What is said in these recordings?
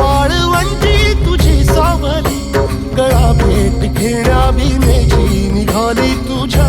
वाळवंटी तुझी सावली गळा भेट घेण्या भीमेची निघाली तुझ्या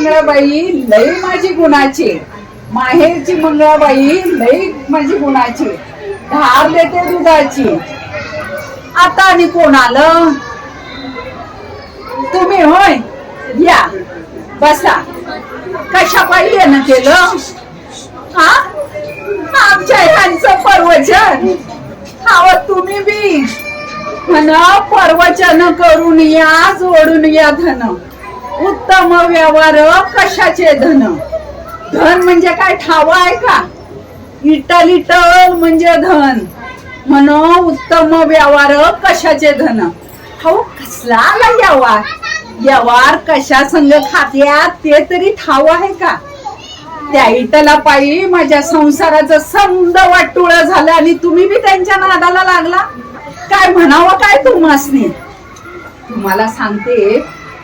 मंगळाबाई लई माझी गुणाची. माहेरची मंगळाबाई लई माझी गुणाची. धार देते दुधाची. आता आणि कोण आलं तुम्ही होय? या. बसा. कशा पायी येणं केलं? हा? आमच्या ह्यांचं प्रवचन हवं तुम्ही बी. म्हण प्रवचन करून या जोडून या धन. उत्तम व्यवहार कशाचे धन? धन म्हणजे काय? ठावा आहे का? इटल इटल म्हणजे धन. म्हण उत्तम व्यवहार कशाचे धन? हो कसला आला व्यवहार? व्यवहार कशा संग खात्यात? ते तरी ठाव आहे का? त्या इटला पायी माझ्या संसाराचं समद वाटुळ झालं आणि तुम्ही बी त्यांच्या नादाला लागला. काय म्हणावं काय तुम्हासनी? तुम्हाला सांगते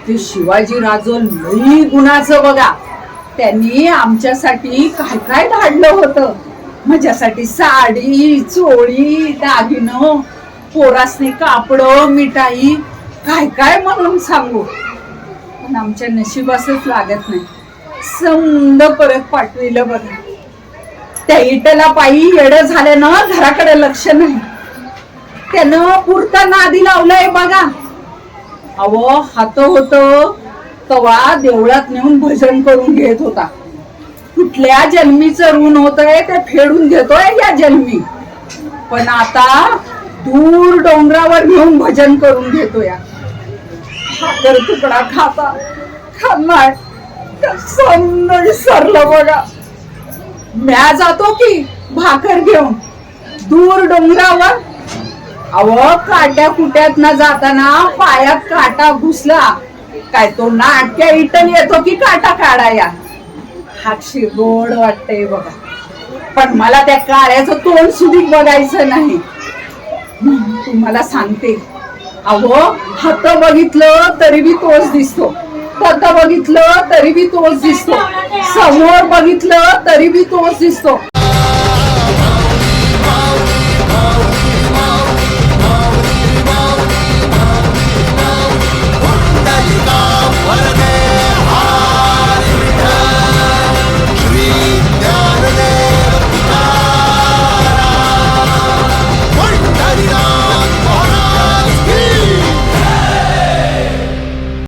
ते शिवाजी राजो लई गुणाचं बघा. त्यांनी आमच्यासाठी काय काय धाडलं होतं. माझ्यासाठी साडी चोळी दागिनं पोरासने कापड मिठाई काय काय म्हणून सांगू. पण आमच्या नशिबासच लागत नाही. समद परत पाठविलं बघा. त्या इटला पायी येड झाल्यानं घराकडे लक्ष नाही. त्यानं पुरता नादी लावलाय बघा. अहो हात होत. तवा देवळात नेऊन भजन करून घेत होता. कुठल्या जन्मीचं ऋण होतंय ते फेडून घेतोय या जन्मी. पण आता दूर डोंगरावर घेऊन भजन करून घेतोय. भाकर तुकडा खाता खाणार समज विसरलं बघा. म्या जातो की भाकर घेऊन. दूर डोंगरावर अव काट्या कुट्यात ना जाताना पायात काटा घुसला. काय तो नाटक्या इटन येतो की काटा काढाया हातशी गोड वाटतय बघा. पण मला त्या काळ्याचं तोंड सुधीक बघायचं नाही. तुम्हाला सांगते. अहो हात बघितलं तरी बी तोच दिसतो. तत बघितलं तरी बी तोच दिसतो. समोर बघितलं तरी बी तोच दिसतो.